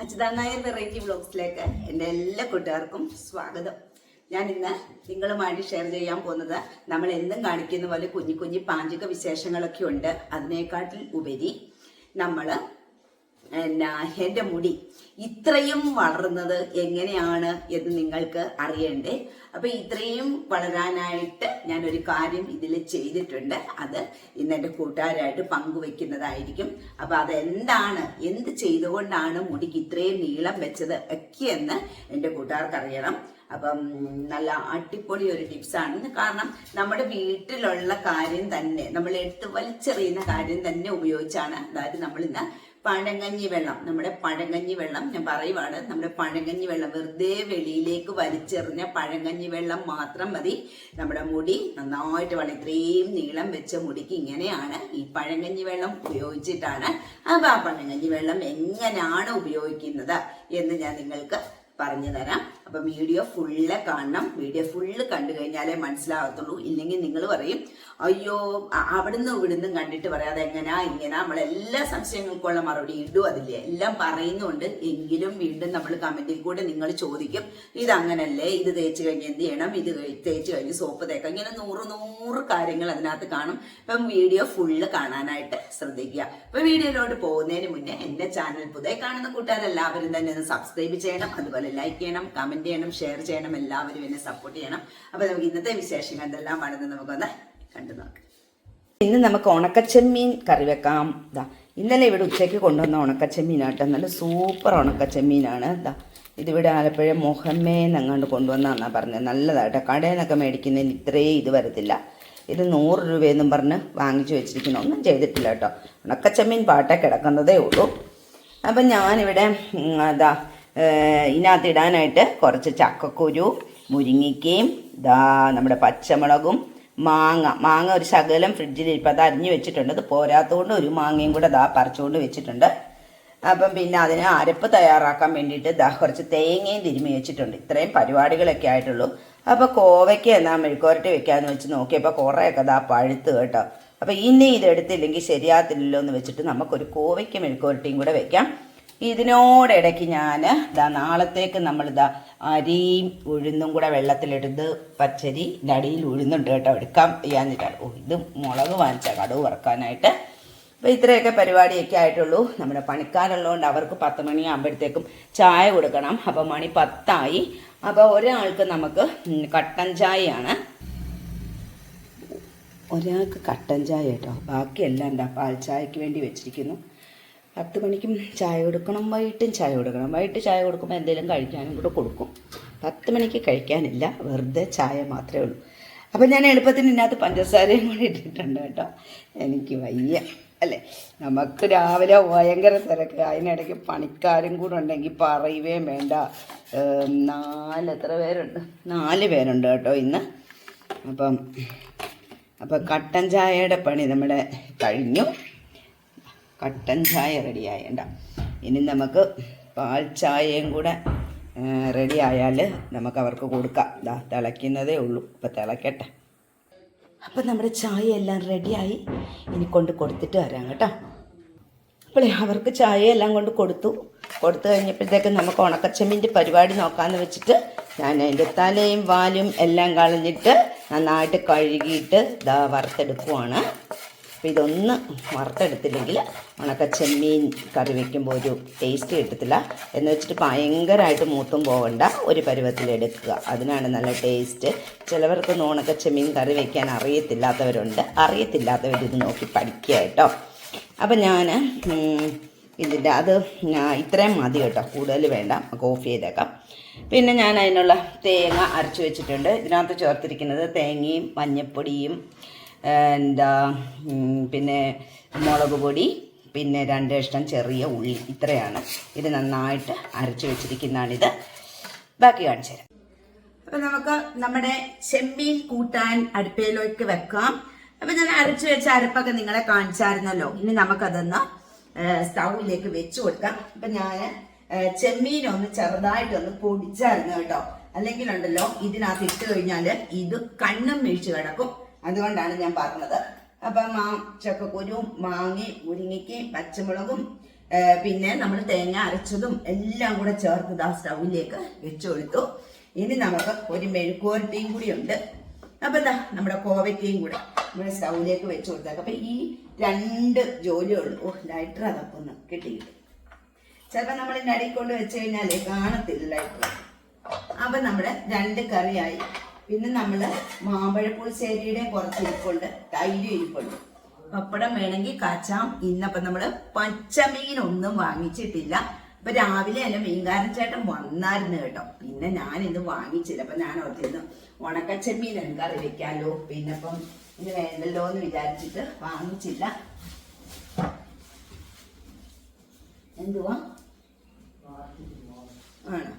അച്യുതാ Nair variety വ്ളോഗ്സിലേക്ക് എന്റെ എല്ലാ കൂട്ടുകാർക്കും സ്വാഗതം. ഞാൻ ഇന്ന് നിങ്ങളുമായിട്ട് ഷെയർ ചെയ്യാൻ പോകുന്നത് നമ്മൾ എന്നും കാണിക്കുന്ന പോലെ കുഞ്ഞു കുഞ്ഞു പാചക വിശേഷങ്ങളൊക്കെ ഉണ്ട്. അതിനേക്കാട്ടിൽ ഉപരി നമ്മൾ എന്നാ എന്റെ മുടി ഇത്രയും വളർന്നത് എങ്ങനെയാണ് എന്ന് നിങ്ങൾക്ക് അറിയണ്ടേ? അപ്പൊ ഇത്രയും വളരാനായിട്ട് ഞാൻ ഒരു കാര്യം ഇതിൽ ചെയ്തിട്ടുണ്ട്. അത് ഇന്ന് എന്റെ കൂട്ടുകാരായിട്ട് പങ്കുവെക്കുന്നതായിരിക്കും. അപ്പൊ അതെന്താണ് എന്ത് ചെയ്തുകൊണ്ടാണ് മുടിക്ക് ഇത്രയും നീളം വെച്ചത് ഒക്കെയെന്ന് എന്റെ കൂട്ടുകാർക്ക് അറിയണം അപ്പം നല്ല അടിപൊളി ഒരു ടിപ്സാണ്. കാരണം നമ്മുടെ വീട്ടിലുള്ള കാര്യം തന്നെ നമ്മൾ എടുത്ത് വലിച്ചെറിയുന്ന കാര്യം തന്നെ ഉപയോഗിച്ചാണ് അതായത് നമ്മൾ ഇന്ന് പഴങ്കഞ്ഞി വെള്ളം. നമ്മുടെ പഴങ്കഞ്ഞി വെള്ളം ഞാൻ പറയുവാണ്. നമ്മുടെ പഴങ്കഞ്ഞി വെള്ളം വെറുതെ വെളിയിലേക്ക് വലിച്ചെറിഞ്ഞ പഴങ്കഞ്ഞി വെള്ളം മാത്രം മതി. നമ്മുടെ മുടി നന്നായിട്ട് വേണം. ഇത്രയും നീളം വെച്ച മുടിക്ക് ഇങ്ങനെയാണ് ഈ പഴങ്കഞ്ഞി വെള്ളം ഉപയോഗിച്ചിട്ടാണ്. അപ്പൊ ആ പഴങ്കഞ്ഞി വെള്ളം എങ്ങനെയാണ് ഉപയോഗിക്കുന്നത് എന്ന് ഞാൻ നിങ്ങൾക്ക് പറഞ്ഞു തരാം. അപ്പൊ വീഡിയോ ഫുള്ള് കാണണം. വീഡിയോ ഫുള്ള് കണ്ടു കഴിഞ്ഞാലേ മനസ്സിലാകത്തുള്ളൂ. ഇല്ലെങ്കിൽ നിങ്ങൾ പറയും അയ്യോ അവിടുന്ന് ഇവിടുന്ന് കണ്ടിട്ട് പറയാതെ എങ്ങനാ ഇങ്ങനെ? നമ്മളെല്ലാ സംശയങ്ങൾക്കുള്ള മറുപടി ഇടും അതില്ലേ എല്ലാം പറയുന്നുണ്ട്. എങ്കിലും വീണ്ടും നമ്മൾ കമന്റിൽ കൂടെ നിങ്ങൾ ചോദിക്കും ഇത് അങ്ങനല്ലേ ഇത് തേച്ച് കഴിഞ്ഞ് എന്ത് ചെയ്യണം? ഇത് തേച്ച് കഴിഞ്ഞ് സോപ്പ് തേക്കാം. ഇങ്ങനെ നൂറ് നൂറ് കാര്യങ്ങൾ അതിനകത്ത് കാണും. അപ്പം വീഡിയോ ഫുള്ള് കാണാനായിട്ട് ശ്രദ്ധിക്കുക. അപ്പൊ വീഡിയോയിലോട്ട് പോകുന്നതിന് മുന്നേ എന്റെ ചാനൽ പുതിയ കാണുന്ന കൂട്ടുകാരെല്ലാവരും തന്നെ ഒന്ന് സബ്സ്ക്രൈബ് ചെയ്യണം. അതുപോലെ ലൈക്ക് ചെയ്യണം കമന്റ് ചെയ്യണം ഷെയർ ചെയ്യണം എല്ലാവരും എന്നെ സപ്പോർട്ട് ചെയ്യണം. അപ്പൊ നമുക്ക് ഇന്നത്തെ വിശേഷങ്ങൾ എന്തെല്ലാം ആണെന്ന് നമുക്കൊന്ന് കണ്ടു നോക്കാം. ഇന്ന് നമുക്ക് ഉണക്കച്ചെമ്മീൻ കറി വെക്കാം. ഇതാ ഇന്നലെ ഇവിടെ ഉച്ചയ്ക്ക് കൊണ്ടുവന്ന ഉണക്കച്ചെമ്മീനാട്ടോ. നല്ല സൂപ്പർ ഉണക്കച്ചെമ്മീനാണ്. ഇതാ ഇതിവിടെ ആലപ്പുഴ മുഹമ്മേന്ന് അങ്ങാണ്ട് കൊണ്ടുവന്നാന്നാ പറഞ്ഞത്. നല്ലതാട്ടോ. കടയിൽ നിന്നൊക്കെ മേടിക്കുന്നതിന് ഇത്രയും ഇത് വരത്തില്ല. ഇത് നൂറ് രൂപയെന്നും പറഞ്ഞ് വാങ്ങിച്ചു വെച്ചിരിക്കുന്നു. ഒന്നും ചെയ്തിട്ടില്ല കേട്ടോ. ഉണക്കച്ചെമ്മീൻ പാട്ടേ കിടക്കുന്നതേ ഉള്ളൂ. അപ്പം ഞാനിവിടെ അതാ ഏഹ്, ഇതിനകത്ത് ഇടാനായിട്ട് കുറച്ച് ചക്കക്കുരു മുരിങ്ങിക്കയും ദാ നമ്മുടെ പച്ചമുളകും മാങ്ങ. മാങ്ങ ഒരു ശകലം ഫ്രിഡ്ജിൽ ഇപ്പം അത് അരിഞ്ഞു വെച്ചിട്ടുണ്ട്. അത് പോരാത്തതുകൊണ്ട് ഒരു മാങ്ങയും കൂടെ ദാ പറിച്ചുകൊണ്ട് വെച്ചിട്ടുണ്ട്. അപ്പം പിന്നെ അതിന് അരപ്പ് തയ്യാറാക്കാൻ വേണ്ടിയിട്ട് ദാ കുറച്ച് തേങ്ങയും തിരുമ്മി വെച്ചിട്ടുണ്ട്. ഇത്രയും പരിപാടികളൊക്കെ ആയിട്ടുള്ളൂ. അപ്പോൾ കോവയ്ക്ക് എന്നാ മെഴുക്കോരട്ടി വെക്കാമെന്ന് വെച്ച് നോക്കിയപ്പോൾ കുറേയൊക്കെ ദാ പഴുത്ത് കേട്ടോ. അപ്പോൾ ഇനി ഇത് എടുത്തില്ലെങ്കിൽ ശരിയാകത്തില്ലല്ലോ എന്ന് വെച്ചിട്ട് നമുക്കൊരു കോവയ്ക്ക് മെഴുക്കോരട്ടിയും കൂടെ വെക്കാം. ഇതിനോടിടയ്ക്ക് ഞാൻ ഇതാ നാളത്തേക്ക് നമ്മൾ ഇതാ അരിയും ഉഴുന്നും കൂടെ വെള്ളത്തിലിടുന്നത് പച്ചരി അടിയിൽ ഉഴുന്നുണ്ട് കേട്ടോ. എടുക്കാം ചെയ്യാന്നിട്ടാണ് ഓ ഇത് മുളക് വാങ്ങിച്ച കടവ് വറക്കാനായിട്ട്. അപ്പോൾ ഇത്രയൊക്കെ പരിപാടിയൊക്കെ ആയിട്ടുള്ളൂ. നമ്മുടെ പണിക്കാരുള്ളതുകൊണ്ട് അവർക്ക് പത്ത് മണിയാകുമ്പോഴത്തേക്കും ചായ കൊടുക്കണം. അപ്പോൾ മണി പത്തായി. അപ്പോൾ ഒരാൾക്ക് നമുക്ക് കട്ടൻ ചായയാണ്. ഒരാൾക്ക് കട്ടൻ ചായ കേട്ടോ. ബാക്കിയെല്ലാം എന്താ പാൽ ചായക്ക് വേണ്ടി വെച്ചിരിക്കുന്നു. പത്ത് മണിക്കും ചായ കൊടുക്കണം വൈകിട്ടും ചായ കൊടുക്കണം. വൈകിട്ട് ചായ കൊടുക്കുമ്പോൾ എന്തെങ്കിലും കഴിക്കാനും കൂടെ കൊടുക്കും. പത്ത് മണിക്ക് കഴിക്കാനില്ല വെറുതെ ചായ മാത്രമേ ഉള്ളൂ. അപ്പം ഞാൻ എളുപ്പത്തിന് ഇതിനകത്ത് പഞ്ചസാരയും കൂടി ഇട്ടിട്ടുണ്ട് കേട്ടോ. എനിക്ക് വയ്യ അല്ലേ? നമുക്ക് രാവിലെ ഭയങ്കര തിരക്ക്. അതിനിടയ്ക്ക് പണിക്കാരും കൂടെ ഉണ്ടെങ്കിൽ പറയുകയും വേണ്ട. നാല് എത്ര പേരുണ്ട്? നാല് പേരുണ്ട് കേട്ടോ ഇന്ന്. അപ്പം അപ്പം കട്ടൻ ചായയുടെ പണി നമ്മുടെ കഴിഞ്ഞു. കട്ടൻ ചായ റെഡിയായണ്ട ഇനി നമുക്ക് പാൽ ചായയും കൂടെ റെഡി ആയാൽ നമുക്ക് അവർക്ക് കൊടുക്കാം. ഇതാ തിളയ്ക്കുന്നതേ ഉള്ളൂ. ഇപ്പം തിളക്കട്ടെ. അപ്പം നമ്മുടെ ചായ എല്ലാം റെഡിയായി ഇനി കൊണ്ട് കൊടുത്തിട്ട് വരാം കേട്ടോ. അപ്പോൾ അവർക്ക് ചായ എല്ലാം കൊണ്ട് കൊടുത്തു. കൊടുത്തു കഴിഞ്ഞപ്പോഴത്തേക്ക് നമുക്ക് ഉണക്കച്ചെമ്മിന്റെ പരിപാടി നോക്കാമെന്ന് വെച്ചിട്ട് ഞാൻ അതിന്റെ തലയും വാലും എല്ലാം കളഞ്ഞിട്ട് നന്നായിട്ട് കഴുകിയിട്ട് ദാ വറുത്തെടുക്കുവാണ്. അപ്പോൾ ഇതൊന്ന് വറുത്തെടുത്തില്ലെങ്കിൽ ഉണക്ക ചെമ്മീൻ കറി വയ്ക്കുമ്പോൾ ഒരു ടേസ്റ്റ് കിട്ടത്തില്ല. എന്ന് വെച്ചിട്ട് ഭയങ്കരമായിട്ട് മൂത്തും പോകണ്ട ഒരു പരുവത്തിലെടുക്കുക അതിനാണ് നല്ല ടേസ്റ്റ് ചിലവർക്കൊന്നും ഉണക്ക ചെമ്മീൻ കറി വയ്ക്കാൻ അറിയത്തില്ലാത്തവരുണ്ട്. അറിയത്തില്ലാത്തവർ ഇത് നോക്കി പഠിക്കുക കേട്ടോ. അപ്പം ഞാൻ ഇതിന്റെ അത് ഇത്രയും മതി കേട്ടോ. കൂടുതൽ വേണ്ട. ഓഫ് ചെയ്തേക്കാം. പിന്നെ ഞാൻ അതിനുള്ള തേങ്ങ അരച്ച് വെച്ചിട്ടുണ്ട്. ഇതിനകത്ത് ചേർത്തിരിക്കുന്നത് തേങ്ങയും മഞ്ഞൾപ്പൊടിയും എന്താ പിന്നെ മുളക് പൊടി പിന്നെ രണ്ട് ഇഷ്ടം ചെറിയ ഉള്ളി. ഇത്രയാണ്. ഇത് നന്നായിട്ട് അരച്ച് വെച്ചിരിക്കുന്നതാണിത്. ബാക്കി കാണിച്ചു തരാം. അപ്പൊ നമുക്ക് നമ്മുടെ ചെമ്മീൻ കൂട്ടാൻ അടുപ്പയിലേക്ക് വെക്കാം. അപ്പൊ ഞാൻ അരച്ച് വെച്ച അരപ്പൊക്കെ നിങ്ങളെ കാണിച്ചായിരുന്നല്ലോ. ഇനി നമുക്കതൊന്ന് സ്റ്റൗവിലേക്ക് വെച്ച് കൊടുക്കാം. അപ്പൊ ഞാൻ ചെമ്മീൻ ഒന്ന് ചെറുതായിട്ടൊന്ന് പൊടിച്ചായിരുന്നു കേട്ടോ. അല്ലെങ്കിൽ ഉണ്ടല്ലോ ഇതിനകത്ത് ഇട്ട് കഴിഞ്ഞാൽ ഇത് കണ്ണും വീഴ്ച കിടക്കും. അതുകൊണ്ടാണ് ഞാൻ പറഞ്ഞത്. അപ്പം മാ ചക്കക്കുരുവും മാങ്ങി മുരിങ്ങയ്ക്ക് പച്ചമുളകും പിന്നെ നമ്മൾ തേങ്ങ അരച്ചതും എല്ലാം കൂടെ ചേർത്ത് ആ സ്റ്റൗവിലേക്ക് വെച്ചു കൊടുത്തു. ഇനി നമുക്ക് ഒരു മെഴുക്കുവരട്ടിയും കൂടി ഉണ്ട്. അപ്പൊ എന്താ നമ്മുടെ കോവയ്ക്കയും കൂടെ നമ്മുടെ സ്റ്റൗവിലേക്ക് വെച്ചു കൊടുത്തേക്ക്. അപ്പൊ ഈ രണ്ട് ജോലിയുള്ളൂ. ഓ ലൈറ്റർ അതൊക്കെ ഒന്ന് കിട്ടിയിട്ട്. ചിലപ്പോ നമ്മൾ നടിക്കൊണ്ട് വെച്ച് കഴിഞ്ഞാലേ കാണത്തില്ല ലൈറ്റർ അപ്പൊ നമ്മുടെ രണ്ട് കറിയായി. പിന്നെ നമ്മൾ മാമ്പഴപ്പുളിശ്ശേരിയുടെ കുറച്ച് ഇരിപ്പുണ്ട്. തൈര് ഇരിപ്പുണ്ട്. പപ്പടം വേണമെങ്കിൽ കാച്ചാം. ഇന്നപ്പം നമ്മൾ പച്ചമീൻ ഒന്നും വാങ്ങിച്ചിട്ടില്ല. അപ്പൊ രാവിലെ എന്റെ മീൻകാരൻ ചേട്ടൻ വന്നായിരുന്നു കേട്ടോ. പിന്നെ ഞാൻ ഇന്ന് വാങ്ങിച്ചില്ല. അപ്പൊ ഞാൻ ഓർത്തിരുന്നു ഉണക്കച്ചെമ്മീൻ എനിക്ക് കറി വെക്കാലോ? പിന്നെ അപ്പം ഇത് വേണ്ടല്ലോ എന്ന് വിചാരിച്ചിട്ട് വാങ്ങിച്ചില്ല. എന്തുവാ? ആണോ?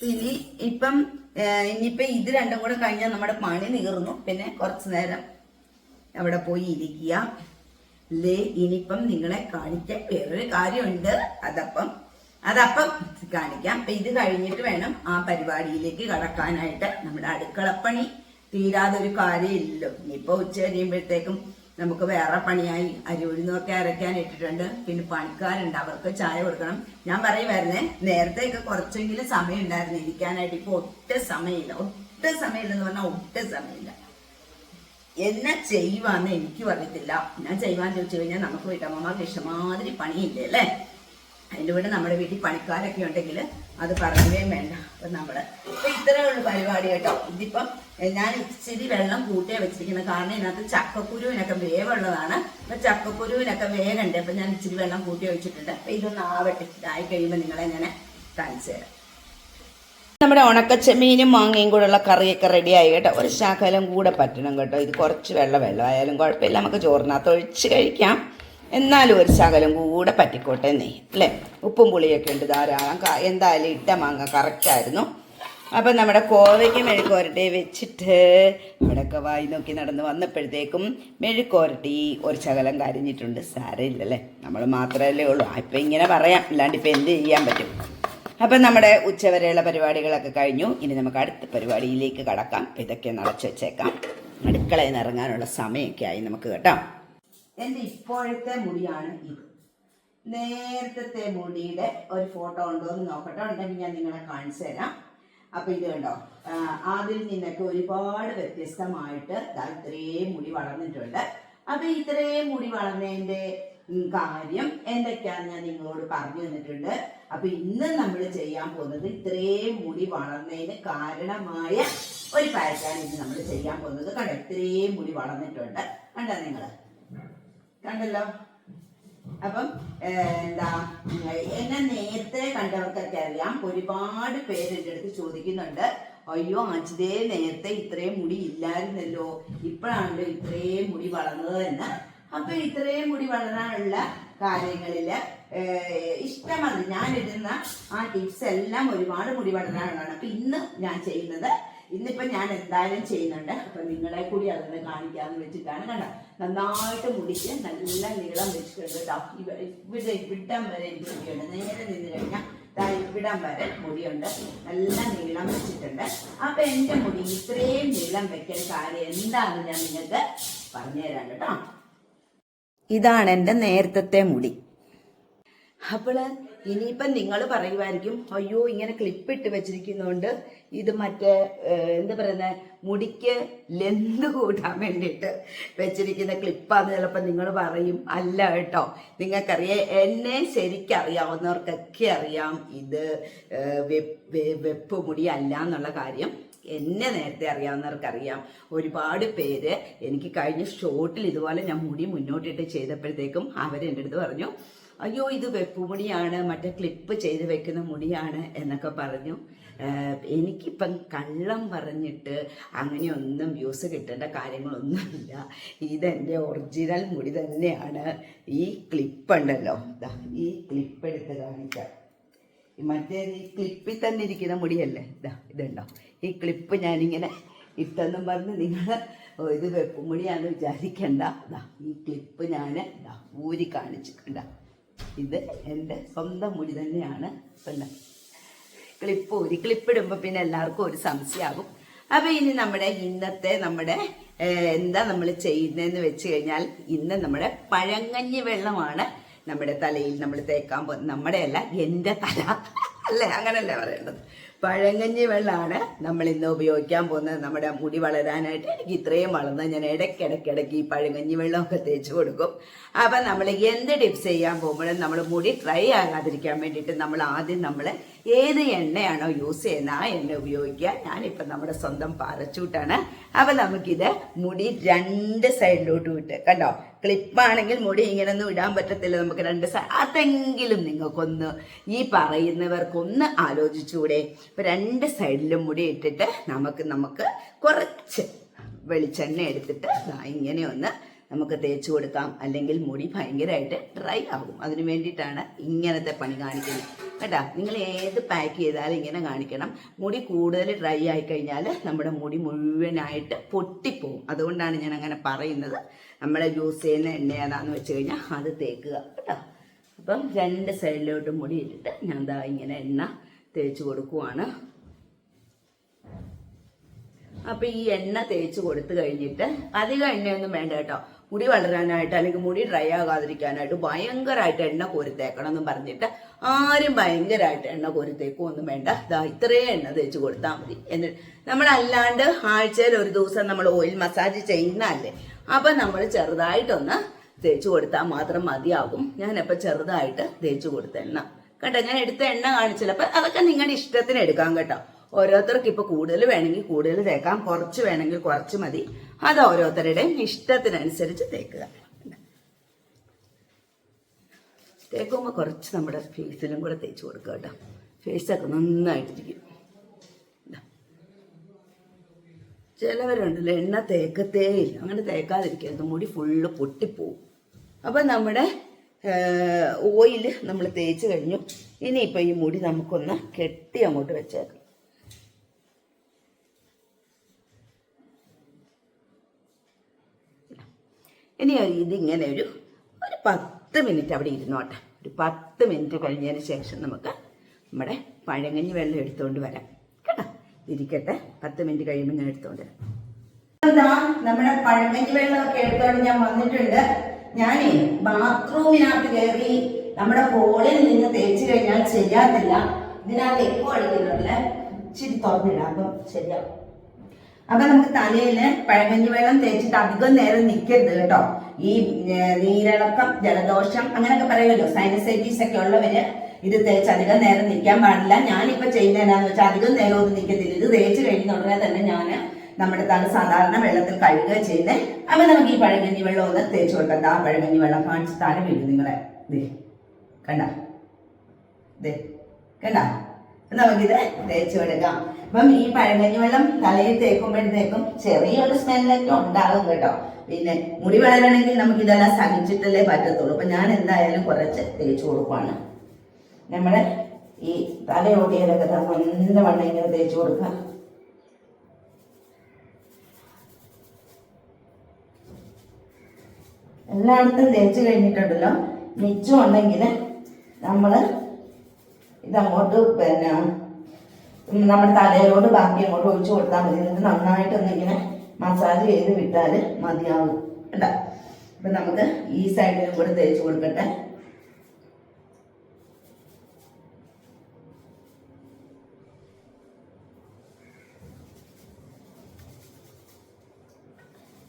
പിന്നെ ഇപ്പം ഏഹ്, ഇനിയിപ്പം ഇത് രണ്ടും കൂടെ കഴിഞ്ഞാൽ നമ്മുടെ പണി നീർന്നു പിന്നെ കുറച്ചു നേരം അവിടെ പോയി ഇരിക്കുക. ലേ ഇനിയിപ്പം നിങ്ങളെ കാണിക്കാൻ വേറൊരു കാര്യമുണ്ട്. അതപ്പം അതപ്പം കാണിക്കാം. അപ്പൊ ഇത് കഴിഞ്ഞിട്ട് വേണം ആ പരിപാടിയിലേക്ക് കടക്കാനായിട്ട്. നമ്മുടെ അടുക്കളപ്പണി തീരാതെ ഒരു കാര്യമില്ലല്ലോ ഇനിയിപ്പോ ഉച്ച കഴിയുമ്പോഴത്തേക്കും നമുക്ക് വേറെ പണിയായി അരി ഉഴുന്നൊക്കെ അരയ്ക്കാൻ ഇട്ടിട്ടുണ്ട് പിന്നെ പണിക്കാരുണ്ട് അവർക്ക് ചായ കൊടുക്കണം. ഞാൻ പറയുമായിരുന്നേ നേരത്തെയൊക്കെ കുറച്ചെങ്കിലും സമയം ഉണ്ടായിരുന്നു ഇരിക്കാനായിട്ട്. ഇപ്പൊ ഒട്ടും സമയമില്ല. ഒട്ടും സമയമില്ലെന്ന് പറഞ്ഞാൽ ഒട്ടും സമയമില്ല. എന്നെ ചെയ്യുവാന്ന് എനിക്കും അറിയത്തില്ല. ഞാൻ ചെയ്യുവാന്ന് ചോദിച്ചു കഴിഞ്ഞാൽ നമുക്ക് വീട്ടമ്മമാർക്ക് ഇഷ്ടമാതിരി പണിയില്ലേ അല്ലേ? അതിന്റെ കൂടെ നമ്മുടെ വീട്ടിൽ പണിക്കാരൊക്കെ ഉണ്ടെങ്കിൽ അത് പറയുകയും വേണ്ട. അപ്പം നമ്മൾ ഇപ്പം ഇത്രയേ ഉള്ളൂ പരിപാടി കേട്ടോ. ഇതിപ്പം ഞാൻ ഇച്ചിരി വെള്ളം കൂട്ടിയേ വെച്ചിരിക്കുന്നത് കാരണം ഇതിനകത്ത് ചക്കക്കുരുവിനൊക്കെ വേവുള്ളതാണ്. അപ്പം ചക്കക്കുരുവിനൊക്കെ വേഗണ്ട് അപ്പം ഞാൻ ഇച്ചിരി വെള്ളം കൂട്ടി വെച്ചിട്ടുണ്ട്. അപ്പം ഇതൊന്ന് ആവട്ടെ. ഇതായി കഴിയുമ്പോൾ നിങ്ങളെ ഞാൻ കാണിച്ചു തരാം. നമ്മുടെ ഉണക്കച്ചെമ്മീനും മാങ്ങയും കൂടെയുള്ള കറിയൊക്കെ റെഡിയായി കേട്ടോ. ഒരു ശകലം കൂടെ പറ്റണം കേട്ടോ. ഇത് കുറച്ച് വെള്ളം വെള്ളമായാലും കുഴപ്പമില്ല. നമുക്ക് ചോറിനകത്ത് ഒഴിച്ച് കഴിക്കാം. എന്നാലും ഒരു ശകലം കൂടെ പറ്റിക്കോട്ടെ എന്നേ. അല്ലേ? ഉപ്പും പുളിയൊക്കെ ഉണ്ട് ധാരാളം. എന്തായാലും ഇട്ട മാങ്ങ കറക്റ്റായിരുന്നു അപ്പം നമ്മുടെ കോവയ്ക്ക് മെഴുക്കോരട്ടി വെച്ചിട്ട് അവിടെയൊക്കെ വായി നോക്കി നടന്ന് വന്നപ്പോഴത്തേക്കും മെഴുക്കോരട്ടി ഒരു ശകലം കരിഞ്ഞിട്ടുണ്ട്. സാരമില്ലല്ലേ? നമ്മൾ മാത്രമല്ലേ ഉള്ളൂ. ഇപ്പം ഇങ്ങനെ പറയാം. അല്ലാണ്ട് ഇപ്പം എന്ത് ചെയ്യാൻ പറ്റും? അപ്പം നമ്മുടെ ഉച്ചവരെയുള്ള പരിപാടികളൊക്കെ കഴിഞ്ഞു. ഇനി നമുക്ക് അടുത്ത പരിപാടിയിലേക്ക് കടക്കാം. ഇതൊക്കെ നടച്ചു വെച്ചേക്കാം. അടുക്കളയിൽ നിന്ന് ഇറങ്ങാനുള്ള സമയമൊക്കെ ആയി നമുക്ക് കേട്ടോ. എന്റെ ഇപ്പോഴത്തെ മുടിയാണ് ഇത്. നേരത്തെ മുടിയുടെ ഒരു ഫോട്ടോ ഉണ്ടോ എന്ന് നോക്കട്ടെ. ഉണ്ടെങ്കിൽ ഞാൻ നിങ്ങളെ കാണിച്ചു തരാം. അപ്പൊ ഇത് കണ്ടോ? അതിൽ നിന്നൊക്കെ ഒരുപാട് വ്യത്യസ്തമായിട്ട് ഇത്രയും മുടി വളർന്നിട്ടുണ്ട്. അപ്പൊ ഇത്രയും മുടി വളർന്നതിന്റെ കാര്യം എന്തൊക്കെയാണ് ഞാൻ നിങ്ങളോട് പറഞ്ഞു തന്നിട്ടുണ്ട്. അപ്പൊ ഇന്ന് നമ്മൾ ചെയ്യാൻ പോകുന്നത് ഇത്രയും മുടി വളർന്നതിന് കാരണമായ ഒരു പാറ്റാണ് ഇന്ന് നമ്മൾ ചെയ്യാൻ പോകുന്നത്. കണ്ടോ? ഇത്രയും മുടി വളർന്നിട്ടുണ്ട്. കണ്ടോ നിങ്ങൾ? കണ്ടല്ലോ? അപ്പം എന്താ എന്നെ നേരത്തെ കണ്ടവർക്കൊക്കെ അറിയാം. ഒരുപാട് പേര് എന്റെ അടുത്ത് ചോദിക്കുന്നുണ്ട്. അയ്യോ അജിതേ നേരത്തെ ഇത്രയും മുടി ഇല്ലായിരുന്നല്ലോ. ഇപ്പോഴാണല്ലോ ഇത്രയും മുടി വളർന്നത് എന്ന്. അപ്പൊ ഇത്രയും മുടി വളരാനുള്ള കാര്യങ്ങളിൽ ഇഷ്ടമാണ് ഞാൻ ഇടുന്ന ആ ടിപ്സ് എല്ലാം ഒരുപാട് മുടി വളരാനുള്ളതാണ്. അപ്പൊ ഇന്ന് ഞാൻ ചെയ്യുന്നത് ഇന്നിപ്പോ ഞാൻ എന്തായാലും ചെയ്യുന്നുണ്ട്. അപ്പം നിങ്ങളെ കൂടി അതൊന്ന് കാണിക്കാമെന്ന് വെച്ചിട്ടാണ് കണ്ട നന്നായിട്ട് മുടിച്ച് നല്ല നീളം വെച്ചിട്ടുണ്ട് കേട്ടോ. ഇവ- ഇവിടെ ഇവിടം വരെ എനിക്ക് മുടിയുണ്ട്. നേരെ നിന്ന് കഴിഞ്ഞാൽ ഇവിടം വരെ മുടിയുണ്ട്. നല്ല നീളം വെച്ചിട്ടുണ്ട്. അപ്പം എന്റെ മുടി ഇത്രയും നീളം വെക്കാൻ കാര്യം എന്താണെന്ന് ഞാൻ നിങ്ങൾക്ക് പറഞ്ഞുതരാം കേട്ടോ. ഇതാണ് എന്റെ നേരത്തെ മുടി. അപ്പോൾ ഇനിയിപ്പം നിങ്ങൾ പറയുമായിരിക്കും അയ്യോ ഇങ്ങനെ ക്ലിപ്പ് ഇട്ട് വെച്ചിരിക്കുന്നതുകൊണ്ട് ഇത് മറ്റേ എന്താ പറയുന്ന മുടിക്ക് ലെന്ത് കൂട്ടാൻ വേണ്ടിയിട്ട് വെച്ചിരിക്കുന്ന ക്ലിപ്പാന്ന് ചിലപ്പോൾ നിങ്ങൾ പറയും. അല്ല കേട്ടോ നിങ്ങൾക്കറിയാം എന്നെ ശരിക്കറിയാവുന്നവർക്കൊക്കെ അറിയാം ഇത് വെപ്പ് മുടി അല്ല എന്നുള്ള കാര്യം എന്നെ നേരത്തെ അറിയാവുന്നവർക്കറിയാം. ഒരുപാട് പേര് എനിക്ക് കഴിഞ്ഞ ഷോട്ടിൽ ഇതുപോലെ ഞാൻ മുടി മുന്നോട്ടിട്ട് ചെയ്തപ്പോഴത്തേക്കും അവരെന്റെ അടുത്ത് പറഞ്ഞു അയ്യോ ഇത് വെപ്പ് മുടിയാണ് മറ്റേ ക്ലിപ്പ് ചെയ്ത് വെക്കുന്ന മുടിയാണ് എന്നൊക്കെ പറഞ്ഞു. എനിക്കിപ്പം കള്ളം പറഞ്ഞിട്ട് അങ്ങനെയൊന്നും വ്യൂസ് കിട്ടേണ്ട കാര്യങ്ങളൊന്നുമില്ല. ഇതെന്റെ ഒറിജിനൽ മുടി തന്നെയാണ്. ഈ ക്ലിപ്പുണ്ടല്ലോ ഈ ക്ലിപ്പ് എടുത്ത് കാണിക്കാം. മറ്റേ ഈ ക്ലിപ്പിൽ തന്നെ ഇരിക്കുന്ന മുടിയല്ലേ? ഇതാ ഇതുണ്ടോ? ഈ ക്ലിപ്പ് ഞാനിങ്ങനെ ഇട്ടെന്നും പറഞ്ഞ് നിങ്ങൾ ഇത് വെപ്പുമുടിയാണെന്ന് വിചാരിക്കണ്ട. ഇതാ ഈ ക്ലിപ്പ് ഞാൻ ഇതാ ഊരി കാണിച്ചു കണ്ട. ഇത് എന്റെ സ്വന്തം മുടി തന്നെയാണ് പിന്നെ ക്ലിപ്പ് ഒരു ക്ലിപ്പ് ഇടുമ്പോൾ പിന്നെ എല്ലാവർക്കും ഒരു സംശയമാകും അപ്പോൾ ഇനി നമ്മുടെ ഇന്നത്തെ നമ്മുടെ എന്താ നമ്മൾ ചെയ്യുന്നതെന്ന് വെച്ച് കഴിഞ്ഞാൽ ഇന്ന് നമ്മുടെ പഴങ്ങഞ്ഞി വെള്ളമാണ് നമ്മുടെ തലയിൽ നമ്മൾ തേക്കാൻ പോ നമ്മുടെ അല്ല എന്റെ തല. അല്ലേ? അങ്ങനല്ലേ പറയേണ്ടത്? പഴങ്കഞ്ഞി വെള്ളമാണ് നമ്മൾ ഇന്ന് ഉപയോഗിക്കാൻ പോകുന്നത്. നമ്മുടെ മുടി വളരാനായിട്ട് എനിക്ക് ഇത്രയും വളർന്ന് ഞാൻ ഇടയ്ക്കിടയ്ക്കിടയ്ക്ക് ഈ പഴങ്കഞ്ഞി വെള്ളമൊക്കെ തേച്ച് കൊടുക്കും. അപ്പം നമ്മൾ എന്ത് ടിപ്സ് ചെയ്യാൻ പോകുമ്പോഴും നമ്മൾ മുടി ഡ്രൈ ആകാതിരിക്കാൻ വേണ്ടിയിട്ട് നമ്മൾ ആദ്യം നമ്മൾ ഏത് എണ്ണയാണോ യൂസ് ചെയ്യുന്നത് ആ എണ്ണ ഉപയോഗിക്കുക. ഞാനിപ്പോൾ നമ്മുടെ സ്വന്തം പാറച്ചൂട്ടാണ് അപ്പം നമുക്കിത് മുടി രണ്ട് സൈഡിലോട്ട് വിട്ട് കണ്ടോ? ക്ലിപ്പാണെങ്കിൽ മുടി ഇങ്ങനൊന്നും ഇടാൻ പറ്റത്തില്ല. നമുക്ക് രണ്ട് അതെങ്കിലും നിങ്ങൾക്കൊന്ന് ഈ പറയുന്നവർക്കൊന്ന് ആലോചിച്ചുകൂടെ ഇപ്പം രണ്ട് സൈഡിലും മുടി ഇട്ടിട്ട് നമുക്ക് നമുക്ക് കുറച്ച് വെളിച്ചെണ്ണ എടുത്തിട്ട് ഇങ്ങനെ ഒന്ന് നമുക്ക് തേച്ച് കൊടുക്കാം. അല്ലെങ്കിൽ മുടി ഭയങ്കരമായിട്ട് ഡ്രൈ ആകും. അതിനു വേണ്ടിയിട്ടാണ് ഇങ്ങനത്തെ പണി കാണിക്കുന്നത്. കേട്ടാ നിങ്ങൾ ഏത് പാക്ക് ചെയ്താലും ഇങ്ങനെ കാണിക്കണം. മുടി കൂടുതൽ ഡ്രൈ ആയി കഴിഞ്ഞാൽ നമ്മുടെ മുടി മുഴുവനായിട്ട് പൊട്ടിപ്പോവും. അതുകൊണ്ടാണ് ഞാൻ അങ്ങനെ പറയുന്നത്. നമ്മൾ യൂസ് ചെയ്യുന്ന എണ്ണ ഏതാന്ന് വെച്ച് കഴിഞ്ഞാൽ അത് തേക്കുക കേട്ടോ. അപ്പം രണ്ട് സൈഡിലോട്ട് മുടി ഇട്ടിട്ട് ഞാൻ ദാ ഇങ്ങനെ എണ്ണ തേച്ച് കൊടുക്കുവാണ്. അപ്പൊ ഈ എണ്ണ തേച്ച് കൊടുത്തു കഴിഞ്ഞിട്ട് അധികം എണ്ണയൊന്നും വേണ്ട കേട്ടോ. മുടി വളരാനായിട്ട് അല്ലെങ്കിൽ മുടി ഡ്രൈ ആകാതിരിക്കാനായിട്ട് ഭയങ്കരമായിട്ട് എണ്ണ കോരിത്തേക്കണം എന്ന് പറഞ്ഞിട്ട് ആരും ഭയങ്കരമായിട്ട് എണ്ണ കോരിത്തേക്കും ഒന്നും വേണ്ട. ഇതാ ഇത്രയും എണ്ണ തേച്ച് കൊടുത്താൽ മതി. എന്നിട്ട് നമ്മളല്ലാണ്ട് ആഴ്ചയിൽ ഒരു ദിവസം നമ്മൾ ഓയിൽ മസാജ് ചെയ്യുന്നതല്ലേ? അപ്പൊ നമ്മൾ ചെറുതായിട്ടൊന്ന് തേച്ച് കൊടുത്താൽ മാത്രം മതിയാകും. ഞാനപ്പോൾ ചെറുതായിട്ട് തേച്ച് കൊടുത്ത എണ്ണ. കേട്ടോ ഞാൻ എടുത്ത എണ്ണ കാണിച്ചില്ല അതൊക്കെ നിങ്ങളുടെ ഇഷ്ടത്തിന് എടുക്കാം കേട്ടോ. ഓരോരുത്തർക്ക് ഇപ്പൊ കൂടുതൽ വേണമെങ്കിൽ കൂടുതൽ തേക്കാം. കുറച്ച് വേണമെങ്കിൽ കുറച്ച് മതി. അത് ഓരോരുത്തരുടെയും ഇഷ്ടത്തിനനുസരിച്ച് തേക്കുക. തേക്കുമ്പോൾ കുറച്ച് നമ്മുടെ ഫേസിലും കൂടെ തേച്ച് കൊടുക്കുക കേട്ടോ. ഫേസൊക്കെ നന്നായിട്ടിരിക്കും. ചിലവരുണ്ടല്ലോ എണ്ണ തേക്കത്തേ ഇല്ല. അങ്ങനെ തേക്കാതിരിക്കരുത്. മുടി ഫുള്ള് പൊട്ടിപ്പോവും. അപ്പം നമ്മുടെ ഓയിൽ നമ്മൾ തേച്ച് കഴിഞ്ഞു. ഇനിയിപ്പോൾ ഈ മുടി നമുക്കൊന്ന് കെട്ടി അങ്ങോട്ട് വെച്ചേക്കാം. ഇനി ഇതിങ്ങനെ ഒരു ഒരു പത്ത് മിനിറ്റ് അവിടെ ഇരുന്നോട്ടെ. ഒരു പത്ത് മിനിറ്റ് കഴിഞ്ഞതിന് ശേഷം നമുക്ക് നമ്മുടെ പഴങ്ങഞ്ഞി വെള്ളം എടുത്തുകൊണ്ട് വരാം. കേട്ടോ? ഇരിക്കട്ടെ. പത്ത് മിനിറ്റ് കഴിയുമ്പോൾ ഞാൻ എടുത്തുകൊണ്ട് വരാം. നമ്മുടെ പഴങ്കഞ്ഞി വെള്ളമൊക്കെ എടുത്തോണ്ട് ഞാൻ വന്നിട്ടുണ്ട്. ഞാനേ ബാത്റൂമിനകത്ത് കയറി നമ്മുടെ ഹോളിൽ നിന്ന് തേച്ച് കഴിഞ്ഞാൽ ശരിയാത്തില്ല ഇതിനകത്ത് എക്കോ അടിക്കുന്നുണ്ടല്ലേ? ഇച്ചിരി തുറന്നിടാം. അപ്പം ശരിയാവും. അപ്പൊ നമുക്ക് തലയിൽ പഴങ്കഞ്ഞി വെള്ളം തേച്ചിട്ട് അധികം നേരം നിൽക്കരുത് കേട്ടോ. ഈ നീരിളക്കം ജലദോഷം അങ്ങനെയൊക്കെ പറയുമല്ലോ. സൈനസൈറ്റീസ് ഒക്കെ ഉള്ളവര് ഇത് തേച്ച് അധികം നേരം നിൽക്കാൻ പാടില്ല. ഞാനിപ്പോ ചെയ്യുന്ന എന്നാന്ന് വെച്ചാൽ അധികം നേരം ഒന്നും നിൽക്കത്തില്ല ഇത് തേച്ച് കഴിയുന്ന ഉടനെ തന്നെ ഞാൻ നമ്മുടെ തല സാധാരണ വെള്ളത്തിൽ കഴുകുക ചെയ്യുന്നത് അപ്പൊ നമുക്ക് ഈ പഴങ്കഞ്ഞി വെള്ളം ഒന്ന് തേച്ച് കൊടുക്കാം. ആ പഴങ്കഞ്ഞി വെള്ളം. കാണിച്ച് താഴെ വീഴും നിങ്ങളെ. കണ്ട? കണ്ട? നമുക്കിത് തേച്ച് കൊടുക്കാം. അപ്പം ഈ പഴങ്കഞ്ഞി വെള്ളം തലയിൽ തേക്കുമ്പോഴത്തേക്കും ചെറിയൊരു സ്മെല്ലൊക്കെ ഉണ്ടാകും കേട്ടോ. പിന്നെ മുടി വളരണമെങ്കിൽ നമുക്ക് ഇതെല്ലാം സഹിച്ചിട്ടല്ലേ പറ്റത്തുള്ളൂ. അപ്പൊ ഞാൻ എന്തായാലും കുറച്ച് തേച്ചു കൊടുക്കുവാണ്. നമ്മുടെ ഈ തലയോട്ടിയിലൊക്കെ നല്ലവണ്ണം ഇങ്ങനെ തേച്ചു കൊടുക്കാം എല്ലായിടത്തും തേച്ച് കഴിഞ്ഞിട്ടുണ്ടല്ലോ. മിച്ചം ഉണ്ടെങ്കിൽ നമ്മൾ ഇതങ്ങോട്ട് പിന്നെ നമ്മുടെ തലയിലോട്ട് ബാക്കി അങ്ങോട്ട് ഒഴിച്ചു കൊടുത്താൽ മതി. എന്നിട്ട് നന്നായിട്ടൊന്ന് ഇങ്ങനെ മസാജ് ചെയ്ത് വിട്ടാൽ മതിയാവും. കേട്ടോ അപ്പം നമുക്ക് ഈ സൈഡിലും കൂടെ തേച്ച് കൊടുക്കട്ടെ.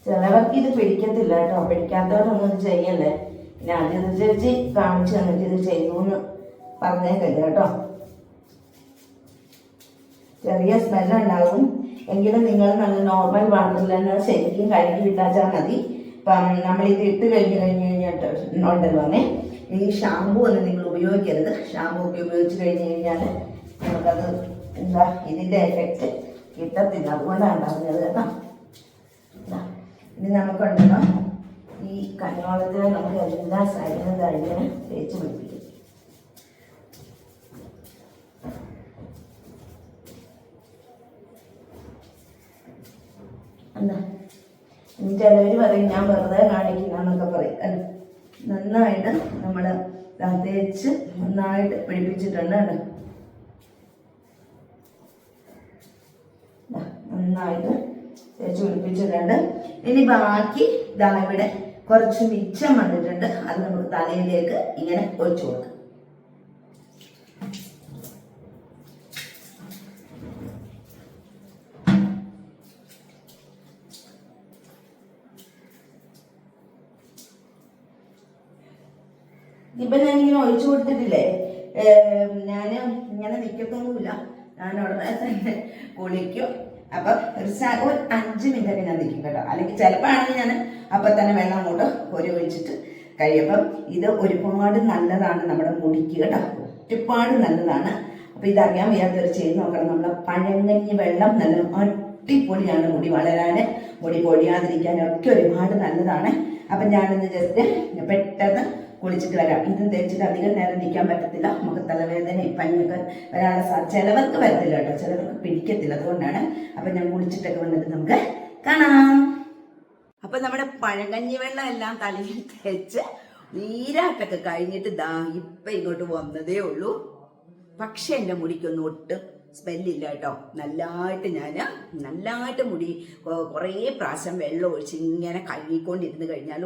ചിലവർക്ക് ഇത് പിടിക്കത്തില്ല കേട്ടോ. പിടിക്കാത്തവരൊന്നും ഇത് ചെയ്യല്ലേ? പിന്നെ അതിനനുസരിച്ച് കാണിച്ചു തന്നിട്ട് ഇത് ചെയ്യൂന്ന് പറഞ്ഞേക്കല്ലേ കേട്ടോ. ചെറിയ സ്മെൽ ഉണ്ടാകും എങ്കിലും നിങ്ങൾ നല്ല നോർമൽ വാട്ടറിൽ തന്നെ ശരിക്കും കഴുകി വിട്ടാച്ചാൽ മതി. ഇപ്പം ഇത് ഇട്ട് കഴിഞ്ഞ് കഴിഞ്ഞ് കഴിഞ്ഞിട്ട് ഉണ്ടല്ലോ തന്നെ ഈ ഷാമ്പു ഒന്നും നിങ്ങൾ ഉപയോഗിക്കരുത്. ഷാമ്പു ഒക്കെ ഉപയോഗിച്ച് കഴിഞ്ഞ് കഴിഞ്ഞാൽ നമുക്കത് എന്താ ഇതിന്റെ എഫക്റ്റ് കിട്ടത്തില്ല. അതുകൊണ്ടാണ് പറഞ്ഞത് കേട്ടോ. ഇനി നമുക്കുണ്ടല്ലോ ഈ കഞ്ഞോളത്തിൽ നമുക്ക് എല്ലാ സൈഡിലും കഴിഞ്ഞ് തേച്ച് പിടിപ്പിക്കും. എന്താ ചിലവർ പറയും ഞാൻ വെറുതെ കാണിക്കുന്നതെന്നൊക്കെ പറയും അല്ല? നന്നായിട്ട് നമ്മൾ തേച്ച് നന്നായിട്ട് പിടിപ്പിച്ചിട്ടുണ്ട് കേട്ടോ. നന്നായിട്ട് തേച്ച് പിടിപ്പിച്ചിട്ടുണ്ട്. ഇനി ബാക്കി ഇതാ ഇവിടെ കുറച്ച് മിച്ചം വന്നിട്ടുണ്ട്. അത് നമുക്ക് തലയിലേക്ക് ഇങ്ങനെ ഒഴിച്ചു കൊടുക്കാം. ഇപ്പൊ ഞാനിങ്ങനെ ഒഴിച്ചു കൊടുത്തിട്ടില്ലേ? ഞാൻ ഇങ്ങനെ നിൽക്കത്തൊന്നുമില്ല ഞാൻ ഉടനെ കുളിക്കും. അപ്പൊ സ- ഒരു അഞ്ച് മിനിറ്റ് ഞാൻ നിൽക്കും കേട്ടോ. അല്ലെങ്കിൽ ചിലപ്പോഴാണെങ്കിൽ ഞാൻ അപ്പൊ തന്നെ വെള്ളം അങ്ങോട്ട് ഒരു ഒഴിച്ചിട്ട് കഴിയുമ്പം ഇത് ഒരുപാട് നല്ലതാണ് നമ്മുടെ മുടിക്ക് കേട്ടോ. ഒരുപാട് നല്ലതാണ്. അപ്പൊ ഇതറിയാൻ വയ്യാത്തവർ ചെയ്ത് നോക്കണം. നമ്മളെ പഴങ്കഞ്ഞി വെള്ളം നല്ല അടിപൊളിയാണ് മുടി വളരാൻ മുടി പൊടിയാതിരിക്കാനും ഒക്കെ ഒരുപാട് നല്ലതാണ്. അപ്പൊ ഞാനിന്ന് ജസ്റ്റ് പെട്ടെന്ന് കുളിച്ചിട്ട് വരാം. ഇത് തേച്ചിട്ട് അധികം നേരം നിൽക്കാൻ പറ്റത്തില്ല. നമുക്ക് തലവേദനയും പനിയൊക്കെ വരാനുള്ള സാധ്യത ചിലവർക്ക് വരത്തില്ല കേട്ടോ. ചിലവർക്ക് പിടിക്കത്തില്ല. അതുകൊണ്ടാണ് അപ്പൊ ഞാൻ കുളിച്ചിട്ടൊക്കെ വന്നിട്ട് നമുക്ക് കാണാം. അപ്പൊ നമ്മുടെ പഴങ്കഞ്ഞി വെള്ളം എല്ലാം തലയിൽ തേച്ച് നീരാട്ടൊക്കെ കഴിഞ്ഞിട്ട് ദാ ഇപ്പൊ ഇങ്ങോട്ട് വന്നതേ ഉള്ളൂ. പക്ഷെ എന്റെ മുടിക്കൊന്നും ഒട്ടും സ്മെല്ലില്ല കേട്ടോ. നല്ലതായിട്ട് ഞാൻ നല്ലതായിട്ട് മുടി കുറേ പ്രാവശ്യം വെള്ളം ഒഴിച്ച് ഇങ്ങനെ കഴുകിക്കൊണ്ടിരുന്ന് കഴിഞ്ഞാൽ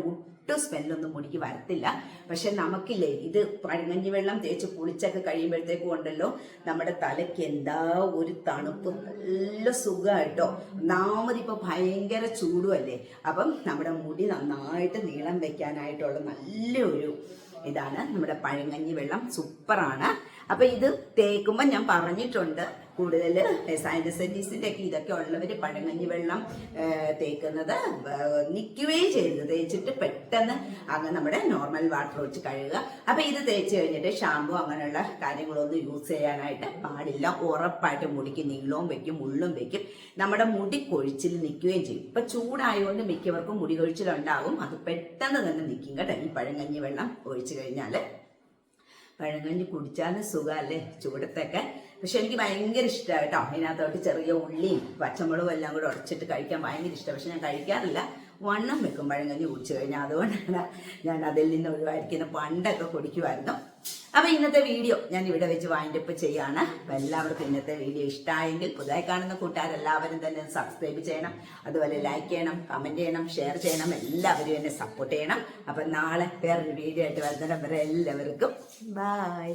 ഒട്ടും സ്മെല്ലൊന്നും മുടിക്ക് വരത്തില്ല. പക്ഷെ നമുക്കില്ലേ ഇത് പഴങ്ങഞ്ഞി വെള്ളം തേച്ച് കുളിച്ചൊക്കെ കഴിയുമ്പോഴത്തേക്കും ഉണ്ടല്ലോ നമ്മുടെ തലയ്ക്ക് എന്താ ഒരു തണുപ്പ്. നല്ല സുഖമായിട്ടോ ഒന്നാമത് ഭയങ്കര ചൂടുമല്ലേ അപ്പം നമ്മുടെ മുടി നന്നായിട്ട് നീളം വെക്കാനായിട്ടുള്ള നല്ലൊരു ഇതാണ് നമ്മുടെ പഴങ്ങഞ്ഞി വെള്ളം. സൂപ്പറാണ്. അപ്പൊ ഇത് തേക്കുമ്പോൾ ഞാൻ പറഞ്ഞിട്ടുണ്ട്. കൂടുതൽ സൈനസൈറ്റീസിന്റെ ഒക്കെ ഇതൊക്കെ ഉള്ളവർ പഴങ്ങഞ്ഞി വെള്ളം തേക്കുന്നത് നിൽക്കുകയും ചെയ്യരുത്. തേച്ചിട്ട് പെട്ടെന്ന് അങ്ങ് നമ്മുടെ നോർമൽ വാട്ടർ ഒഴിച്ച് കഴുകുക. അപ്പം ഇത് തേച്ച് കഴിഞ്ഞിട്ട് ഷാമ്പു അങ്ങനെയുള്ള കാര്യങ്ങളൊന്നും യൂസ് ചെയ്യാനായിട്ട് പാടില്ല. ഉറപ്പായിട്ട് മുടിക്ക് നീളവും വെക്കും മുള്ളും വെക്കും. നമ്മുടെ മുടി കൊഴിച്ചിൽ നിൽക്കുകയും ചെയ്യും. ഇപ്പം ചൂടായതുകൊണ്ട് മിക്കവർക്കും മുടി കൊഴിച്ചിലുണ്ടാകും. അത് പെട്ടെന്ന് തന്നെ നിൽക്കും കേട്ടോ. ഈ പഴങ്കഞ്ഞി വെള്ളം ഒഴിച്ചു കഴിഞ്ഞാൽ. പഴങ്കഞ്ഞി കുടിച്ചാലും സുഖമല്ലേ? ചൂടത്തൊക്കെ. പക്ഷെ എനിക്ക് ഭയങ്കര ഇഷ്ടമാണ് കേട്ടോ. അതിനകത്തോട്ട് ചെറിയ ഉള്ളിയും പച്ചമുളകും എല്ലാം കൂടെ ഉടച്ചിട്ട് കഴിക്കാൻ ഭയങ്കര ഇഷ്ടമാണ് പക്ഷെ ഞാൻ കഴിക്കാറില്ല. വണ്ണം വെക്കും പഴങ്കഞ്ഞി കുടിച്ചു കഴിഞ്ഞാൽ. അതുകൊണ്ടാണ് ഞാൻ അതിൽ നിന്ന് ഒഴിവായിരിക്കുന്നത് പണ്ടൊക്കെ കുടിക്കുമായിരുന്നു. അപ്പൊ ഇന്നത്തെ വീഡിയോ ഞാൻ ഇവിടെ വെച്ച് വൈൻഡപ്പ് ചെയ്യാണ്. അപ്പൊ എല്ലാവർക്കും ഇന്നത്തെ വീഡിയോ ഇഷ്ടമായെങ്കിൽ പുതുതായി കാണുന്ന കൂട്ടുകാരെല്ലാവരും തന്നെ സബ്സ്ക്രൈബ് ചെയ്യണം. അതുപോലെ ലൈക്ക് ചെയ്യണം കമന്റ് ചെയ്യണം ഷെയർ ചെയ്യണം. എല്ലാവരും എന്നെ സപ്പോർട്ട് ചെയ്യണം. അപ്പൊ നാളെ വേറൊരു വീഡിയോ ആയിട്ട് വരുന്നിടം വരെ എല്ലാവർക്കും ബൈ